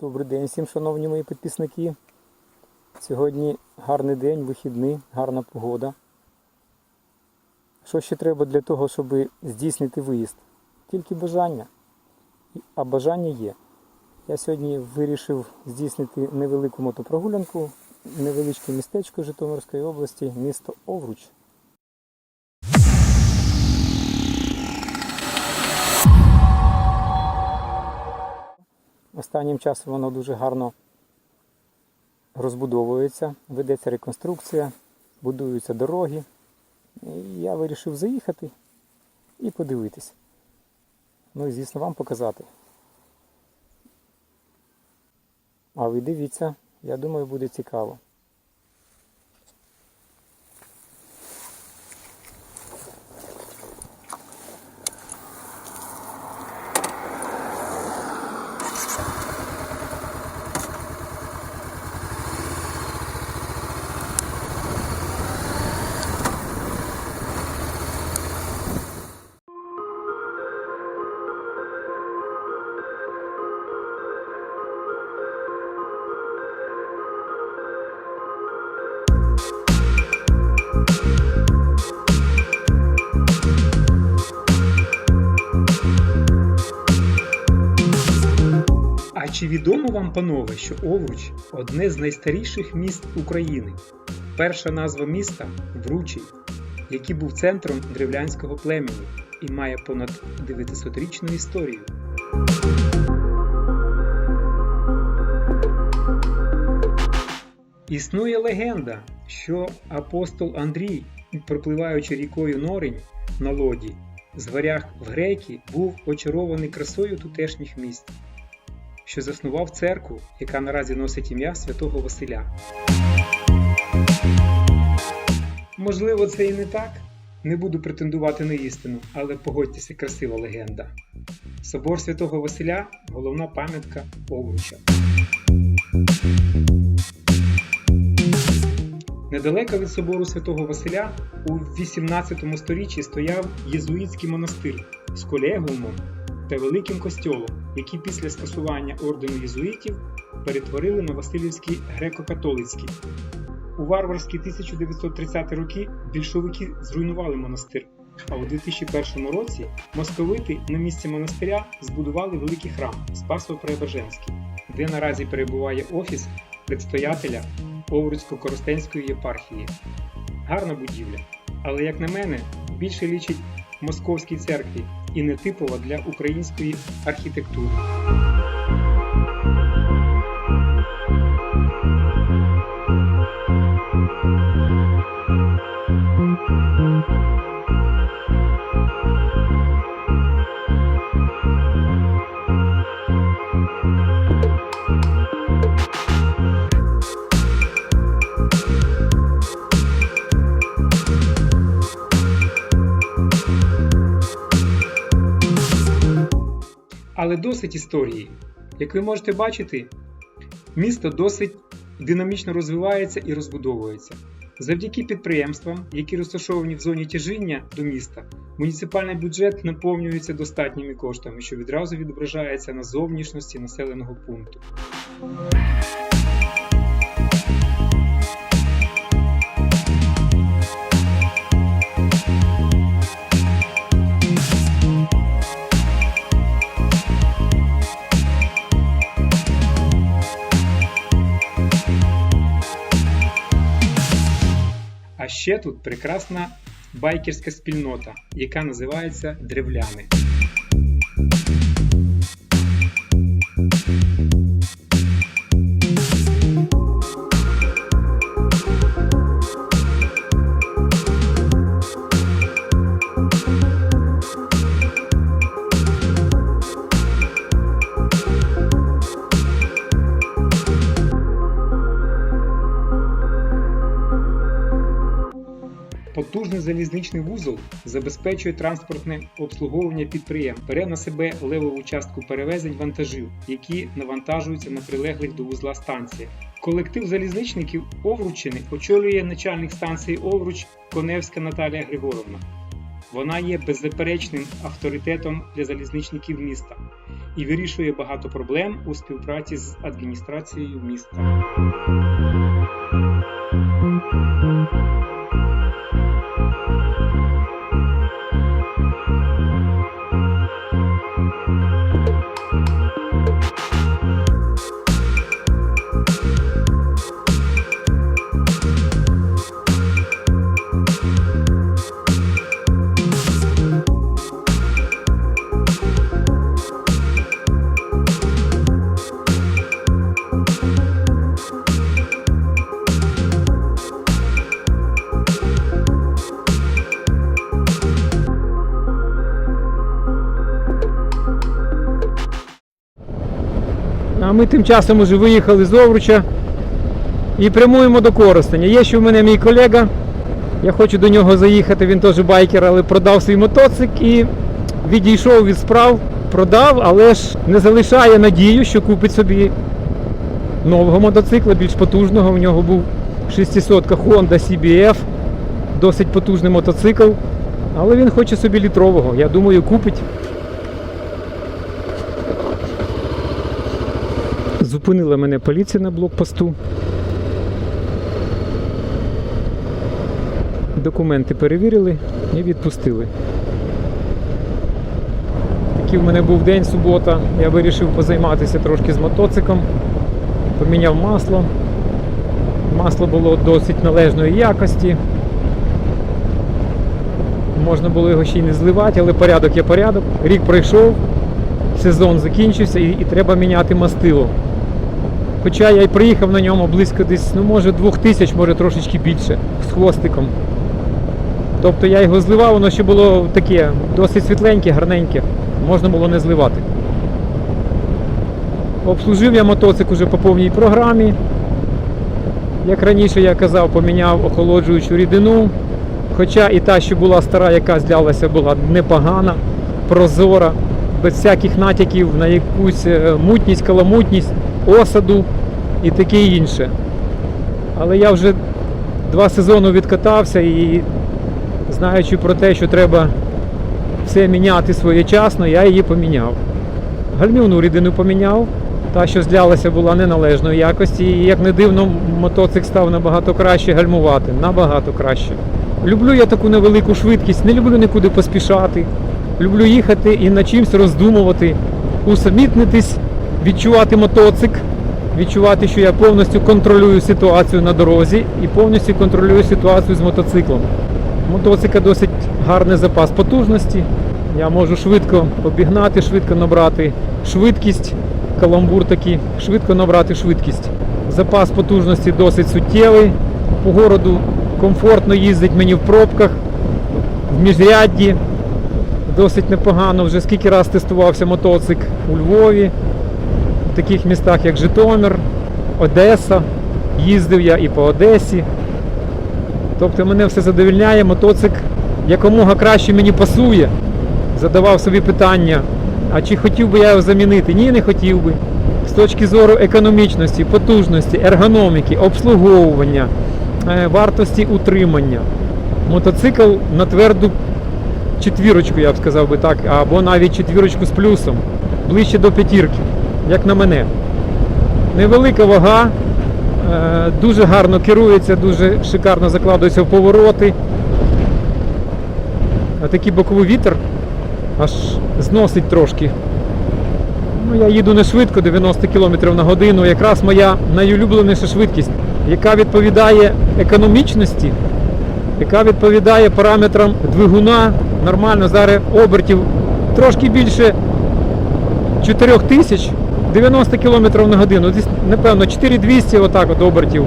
Добрий день всім, шановні мої підписники. Сьогодні гарний день, вихідний, гарна погода. Що ще треба для того, щоб здійснити виїзд? Тільки бажання. А бажання є. Я сьогодні вирішив здійснити невелику мотопрогулянку, невеличке містечко Житомирської області, місто Овруч. Останнім часом воно дуже гарно розбудовується, ведеться реконструкція, будуються дороги. І я вирішив заїхати і подивитись. Ну і звісно вам показати. А ви дивіться, я думаю, буде цікаво. Чи відомо вам, панове, що Овруч одне з найстаріших міст України? Перша назва міста Вручий, який був центром древлянського племені і має понад 900-річну історію. Існує легенда, що апостол Андрій, пропливаючи рікою Норень на лоді, з варяг в греки, був очарований красою тутешніх місць що заснував церкву, яка наразі носить ім'я святого Василя. Можливо, це і не так. Не буду претендувати на істину, але погодьтеся, красива легенда. Собор святого Василя головна пам'ятка Овруча. Недалеко від собору святого Василя у 18 сторіччі стояв єзуїтський монастир з колегіумом та великим костьолом, які після скасування ордену єзуїтів перетворили на Васильівський греко-католицький. У варварські 1930 роки більшовики зруйнували монастир, а у 2001 році московити на місці монастиря збудували великий храм Спасо-Преображенський, де наразі перебуває офіс предстоятеля Овруцько-Коростенської єпархії. Гарна будівля, але, як на мене, більше лічить московській церкві і не типова для української архітектури. Але досить історії. Як ви можете бачити, місто досить динамічно розвивається і розбудовується. Завдяки підприємствам, які розташовані в зоні тяжіння до міста, муніципальний бюджет наповнюється достатніми коштами, що відразу відображається на зовнішності населеного пункту. Ще тут прекрасна байкерська спільнота, яка називається Древляни. Потужний залізничний вузол забезпечує транспортне обслуговування підприємств, бере на себе левову частку перевезень вантажів, які навантажуються на прилеглих до вузла станціях. Колектив залізничників Овручини очолює начальник станції Овруч Коневська Наталія Григоровна. Вона є беззаперечним авторитетом для залізничників міста і вирішує багато проблем у співпраці з адміністрацією міста. Música А ми тим часом уже виїхали з Овруча і прямуємо до Коростеня. Є ще в мене мій колега. Я хочу до нього заїхати, він теж байкер, але продав свій мотоцик і відійшов від справ, продав, але ж не залишає надію, що купить собі нового мотоцикла, більш потужного. У нього був 600 Honda CBF, досить потужний мотоцикл. Але він хоче собі літрового. Я думаю, купить. Зупинила мене поліція на блокпосту. Документи перевірили і відпустили. Такий в мене був день, субота. Я вирішив позайматися трошки з мотоциклом. Поміняв масло. Масло було досить належної якості. Можна було його ще й не зливати, але порядок є порядок. Рік пройшов, сезон закінчився і, і треба міняти мастило. Хоча я й приїхав на ньому близько десь, ну може двох тисяч, може трошечки більше, з хвостиком. Тобто я його зливав, воно ще було таке, досить світленьке, гарненьке, можна було не зливати. Обслужив я мотоцикл уже по повній програмі. Як раніше я казав, поміняв охолоджуючу рідину. Хоча і та, що була стара, яка злялася, була непогана, прозора, без всяких натяків на якусь е, мутність, каламутність, осаду і таке інше. Але я вже два сезони відкатався і знаючи про те, що треба все міняти своєчасно, я її поміняв. Гальмівну рідину поміняв, та, що злялася, була неналежної якості. І як не дивно, мотоцикл став набагато краще гальмувати, набагато краще. Люблю я таку невелику швидкість, не люблю нікуди поспішати. Люблю їхати і на чимсь роздумувати, усамітнитись, відчувати мотоцикл, відчувати, що я повністю контролюю ситуацію на дорозі і повністю контролюю ситуацію з мотоциклом. Мотоцикл досить гарний запас потужності. Я можу швидко обігнати, швидко набрати швидкість, каламбур такий, швидко набрати швидкість. Запас потужності досить суттєвий. По городу комфортно їздить мені в пробках, в міжрядді. Досить непогано. Вже скільки раз тестувався мотоцикл у Львові, таких містах, як Житомир, Одеса. Їздив я і по Одесі. Тобто мене все задовільняє, мотоцикл якомога краще мені пасує. Задавав собі питання, а чи хотів би я його замінити? Ні, не хотів би. З точки зору економічності, потужності, ергономіки, обслуговування, е, вартості утримання. Мотоцикл на тверду четвірочку, я б сказав би так, або навіть четвірочку з плюсом, ближче до п'ятірки, як на мене. Невелика вага, е, дуже гарно керується, дуже шикарно закладується в повороти. А такий боковий вітер аж зносить трошки. Ну, я їду не швидко, 90 км на годину. Якраз моя найулюбленіша швидкість, яка відповідає економічності, яка відповідає параметрам двигуна. Нормально, зараз обертів трошки більше 4 тисяч, 90 км на годину. Десь, напевно, 4200 отак от обертів.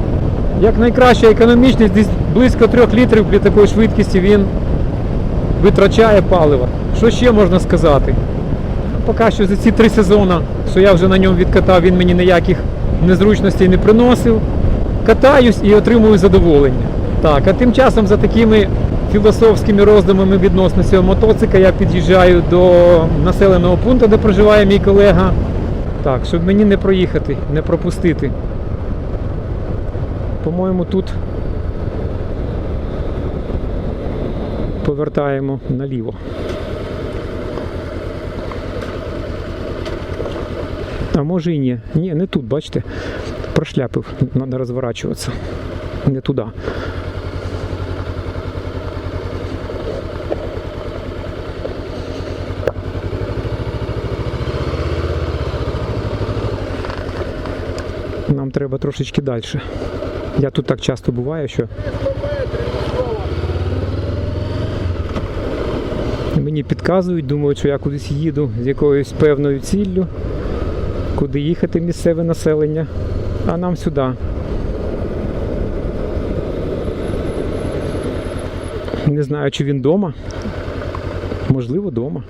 Як найкраща економічність, десь близько 3 літрів при такій швидкості він витрачає паливо. Що ще можна сказати? Ну, Поки що за ці три сезони, що я вже на ньому відкатав, він мені ніяких незручностей не приносив. Катаюсь і отримую задоволення. Так, а тим часом за такими філософськими роздумами відносно цього мотоцикла я під'їжджаю до населеного пункту, де проживає мій колега. Так, щоб мені не проїхати, не пропустити. По-моєму, тут повертаємо наліво. А може і ні. Ні, не тут, бачите. Прошляпив, треба розворачуватися. Не туди. Нам треба трошечки далі. Я тут так часто буваю, що мені підказують, думають, що я кудись їду з якоюсь певною ціллю, куди їхати місцеве населення, а нам сюди. Не знаю, чи він вдома. Можливо, вдома.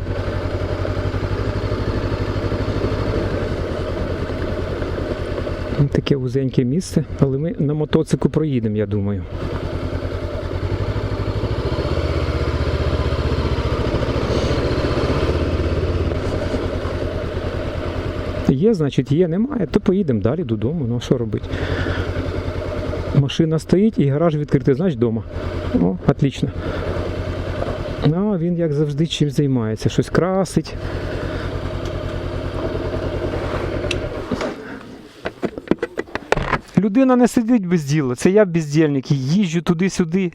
Таке вузеньке місце, але ми на мотоцику проїдемо, я думаю. Є, значить, є, немає, то поїдемо далі додому. Ну а що робити? Машина стоїть і гараж відкритий, значить вдома. О, отлично. Ну, він, як завжди, чим займається, щось красить. Людина не сидить без діла, це я бездільник, їжджу туди-сюди,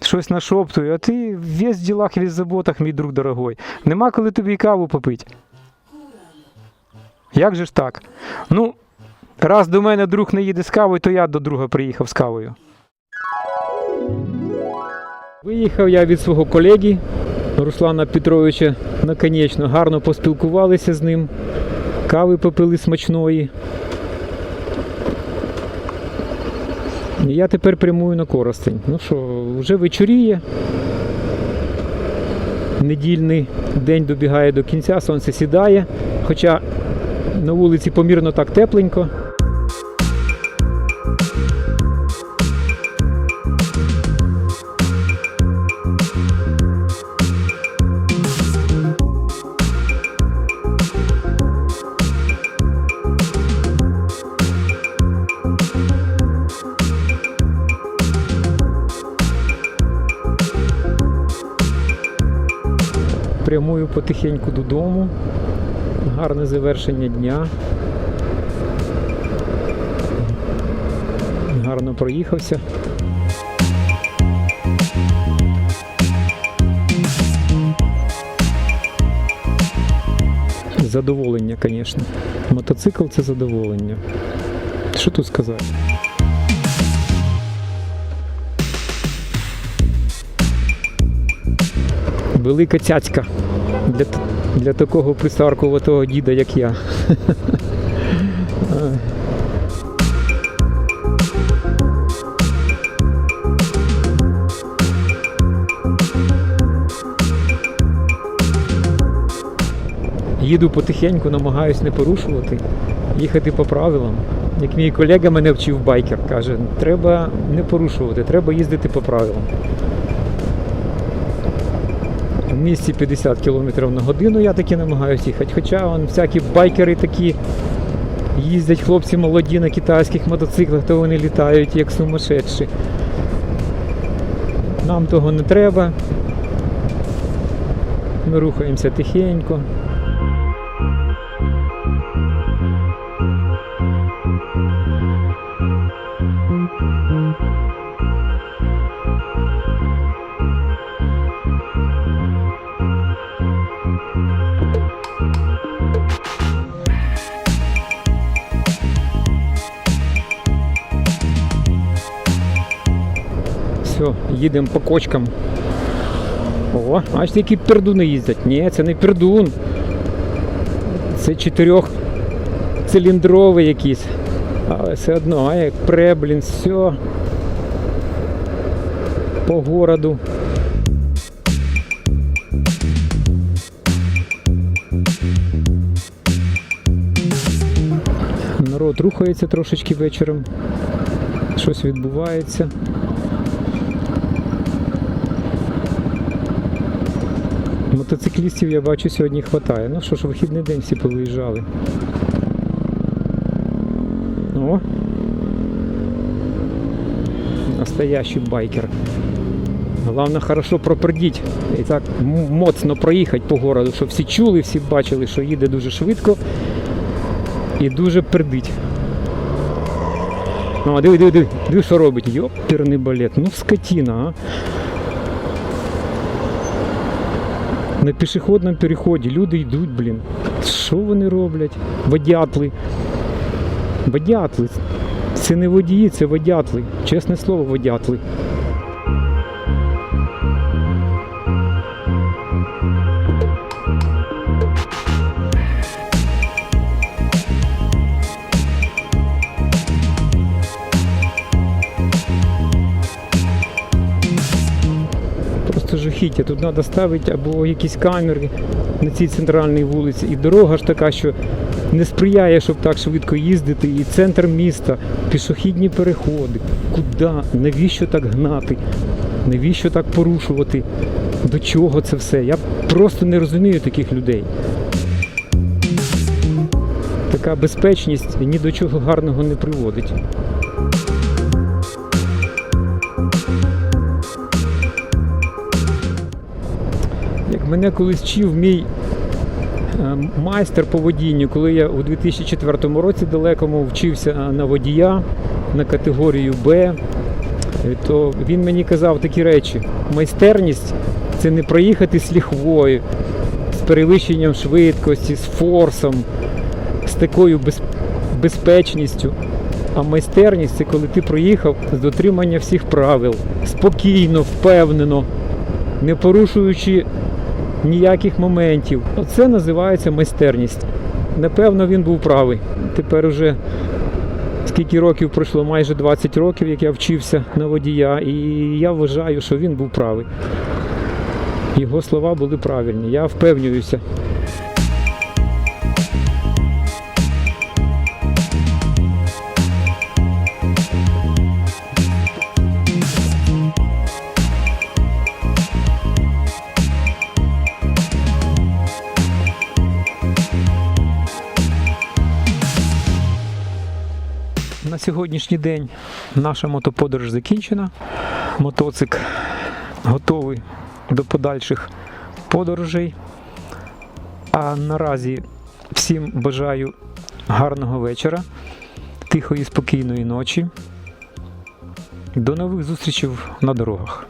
щось нашоптую, а ти весь в ділах, весь заботах, мій друг дорогой. Нема коли тобі каву попити. Як же ж так? Ну, раз до мене друг не їде з кавою, то я до друга приїхав з кавою. Виїхав я від свого колеги Руслана Петровича наконечно. Гарно поспілкувалися з ним, кави попили смачної. І Я тепер прямую на Коростень. Ну що, вже вечоріє. Недільний день добігає до кінця, сонце сідає, хоча на вулиці помірно так тепленько. Прямую потихеньку додому. Гарне завершення дня. Гарно проїхався. Задоволення, звісно. Мотоцикл це задоволення. Що тут сказати? Велика цяцька для, для такого присаркуватого діда, як я. Їду потихеньку, намагаюсь не порушувати, їхати по правилам. Як мій колега мене вчив байкер, каже, треба не порушувати, треба їздити по правилам. В місті 50 км на годину я таки намагаюся їхати. Хоча вон, всякі байкери такі їздять хлопці молоді на китайських мотоциклах, то вони літають як сумасшедші. Нам того не треба. Ми рухаємося тихенько. Їдемо по кочкам. О, бачите, які пердуни їздять. Ні, це не пердун. Це чотирьохциліндровий якийсь. Але все одно, а як пре, блін, все. По городу. Народ рухається трошечки вечором. Щось відбувається. Мотоциклістів я бачу сьогодні хватає. Ну що ж, вихідний день всі повиїжджали. О! Настоящий байкер. Головне хорошо пропердіть і так моцно проїхати по городу, щоб всі чули, всі бачили, що їде дуже швидко і дуже пердить. Ну, диви, диви, диви, диви, що робить. Йоперний балет. Ну, скотіна, а. На пішохідному переході люди йдуть, блін. Що вони роблять? Водятли. Водятли. Це не водії, це водятли. Чесне слово, водятли. Жахіття. Тут треба ставити або якісь камери на цій центральній вулиці. І дорога ж така, що не сприяє, щоб так швидко їздити. І центр міста, пішохідні переходи. Куди? Навіщо так гнати? Навіщо так порушувати? До чого це все? Я просто не розумію таких людей. Така безпечність ні до чого гарного не приводить. Мене колись вчив мій е, майстер по водінню, коли я у 2004 році далекому вчився е, на водія на категорію Б, е, то він мені казав такі речі: майстерність це не проїхати з ліхвою, з перевищенням швидкості, з форсом, з такою без- безпечністю. А майстерність це коли ти проїхав з дотримання всіх правил, спокійно, впевнено, не порушуючи ніяких моментів. Оце називається майстерність. Напевно, він був правий. Тепер уже скільки років пройшло, майже 20 років, як я вчився на водія, і я вважаю, що він був правий. Його слова були правильні. Я впевнююся. На сьогоднішній день наша мотоподорож закінчена. Мотоцик готовий до подальших подорожей. А наразі всім бажаю гарного вечора, тихої, спокійної ночі. До нових зустрічей на дорогах.